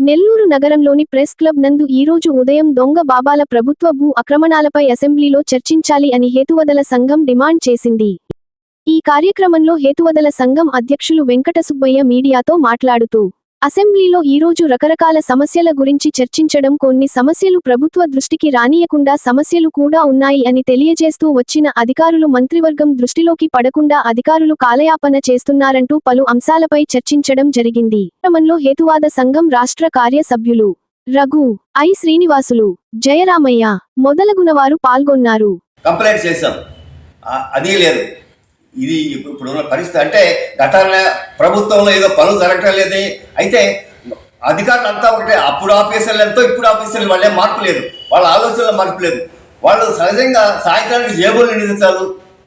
నెల్లూరు నగరంలోని press club నందు ఈరోజు ఉదయం దొంగ బాబాల ప్రభుత్వ భూ ఆక్రమణాలపై అసెంబ్లీలో చర్చించాలి అని హేతువదల సంఘం డిమాండ్ చేసింది. ఈ కార్యక్రమంలో హేతువదల సంఘం అధ్యక్షులు వెంకటసుబ్బయ్య మీడియాతో మాట్లాడుతూ అసెంబ్లీలో ఈరోజు రకరకాల సమస్యల గురించి చర్చించడం కొన్ని సమస్యలు ప్రభుత్వ దృష్టికి రానియకుండా సమస్యలు కూడా ఉన్నాయి అని తెలియజేస్తూ వచ్చిన అధికారులు మంత్రివర్గం దృష్టిలోకి పడకుండా అధికారులు కాలయాపన చేస్తున్నారంటూ పలు అంశాలపై చర్చించడం జరిగింది. క్రమంలో హేతువాద సంఘం రాష్ట్ర కార్యసభ్యులు రఘు ఐ. శ్రీనివాసులు జయరామయ్య మొదలగునవారు పాల్గొన్నారు. కంప్లైంట్ చేశాం. అది లేదు. ఇది ఇప్పుడు ఉన్న పరిస్థితి. అంటే గతంలో ప్రభుత్వంలో ఏదో పనులు జరగటం లేదు. అయితే అధికారులు అంతా ఒకటే అప్పుడు ఆఫీసర్లు ఎంతో ఇప్పుడు ఆఫీసర్లు వాళ్ళే మార్పు లేదు. వాళ్ళ ఆలోచనలో మార్పు లేదు. వాళ్ళు సహజంగా సాయంత్రానికి జేబులు నిందించాలి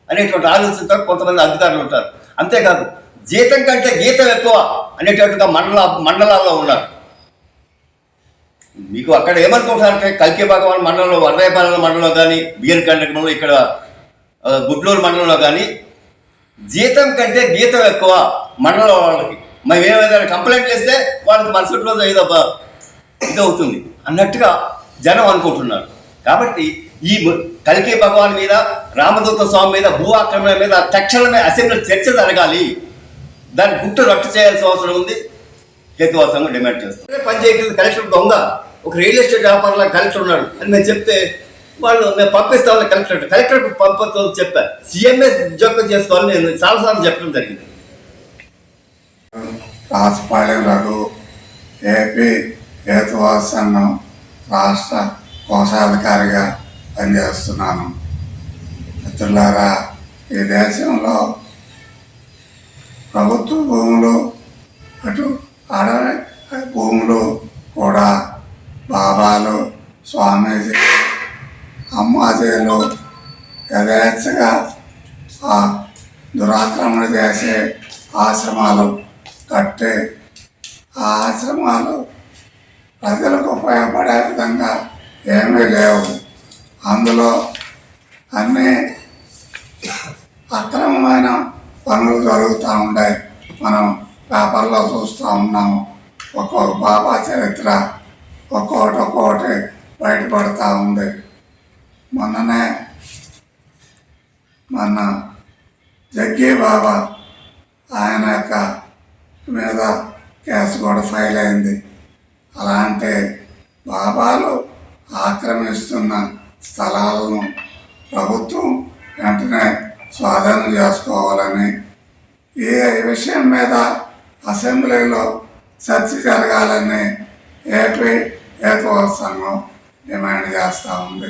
అనేటువంటి ఆలోచనతో కొంతమంది అధికారులు ఉంటారు. అంతేకాదు జీతం కంటే గీతం ఎక్కువ అనేటట్టుగా మండల మండలాల్లో ఉన్నారు. మీకు అక్కడ ఏమనుకుంటారంటే కల్కి భగవాన్ మండలంలో వరదయపాలెం మండలంలో కానీ బిఎన్ కండకంలో ఇక్కడ గుడ్లూరు మండలంలో కానీ జీతం కంటే గీతం ఎక్కువ మండలం వాళ్ళకి. మేము ఏమైనా కంప్లైంట్ చేస్తే వాళ్ళకి మరుసటి రోజు ఏదో ఇది అవుతుంది. అన్నట్టుగా జనం అనుకుంటున్నారు. కాబట్టి ఈ కలికి భగవాన్ మీద రామదూత స్వామి మీద భూ ఆక్రమణ మీద తక్షణమే అసెంబ్లీ చర్చ జరగాలి. దాన్ని గుట్టు రట్టు చేయాల్సిన అవసరం ఉంది. హేతువాసంగా డిమాండ్ చేస్తాం. పని చేయట్లేదు కలెక్టర్ దొంగ ఒక రియల్ ఎస్టేట్ వ్యాపారంలో కలెక్టర్ ఉన్నాడు. అని నేను చెప్తే వాళ్ళు మేము పంపిస్తామని కలెక్టర్ కలెక్టర్ పంపొద్దని చెప్పాను సీఎంఏ జోక్యం చేసుకోవాలని నేను చాలాసార్లు చెప్పడం జరిగింది. రాజపాళెం రఘు ఏపీ హేతువాద సంఘం రాష్ట్ర కోశాధికారిగా పనిచేస్తున్నాను. మిత్రులారా ఈ దేశంలో ప్రభుత్వ భూములు అటు అడవి భూములు కూడా బాబాలు స్వామీజీ అమ్మాజీలు యథేచ్ఛగా ఆ దురాక్రమణ చేసే ఆశ్రమాలు కట్టి ఆ ఆశ్రమాలు ప్రజలకు ఉపయోగపడే విధంగా ఏమీ లేవు. అందులో అన్నీ అక్రమమైన పనులు జరుగుతూ ఉంటాయి. మనం పేపర్లో చూస్తూ ఉన్నాము. ఒక్కొక్క బాబా చరిత్ర ఒక్కొక్కటి ఒక్కొక్కటి బయటపడుతూ ఉంది. మొన్ననే మొన్న జగ్గి బాబా ఆయన యొక్క మీద కేసు కూడా ఫైల్ అయింది. అలాంటి బాబాలు ఆక్రమిస్తున్న స్థలాలను ప్రభుత్వం వెంటనే స్వాధీనం చేసుకోవాలని ఈ విషయం మీద అసెంబ్లీలో చర్చ జరగాలని ఏపీ హేతువ సంఘం డిమాండ్ చేస్తూ ఉంది.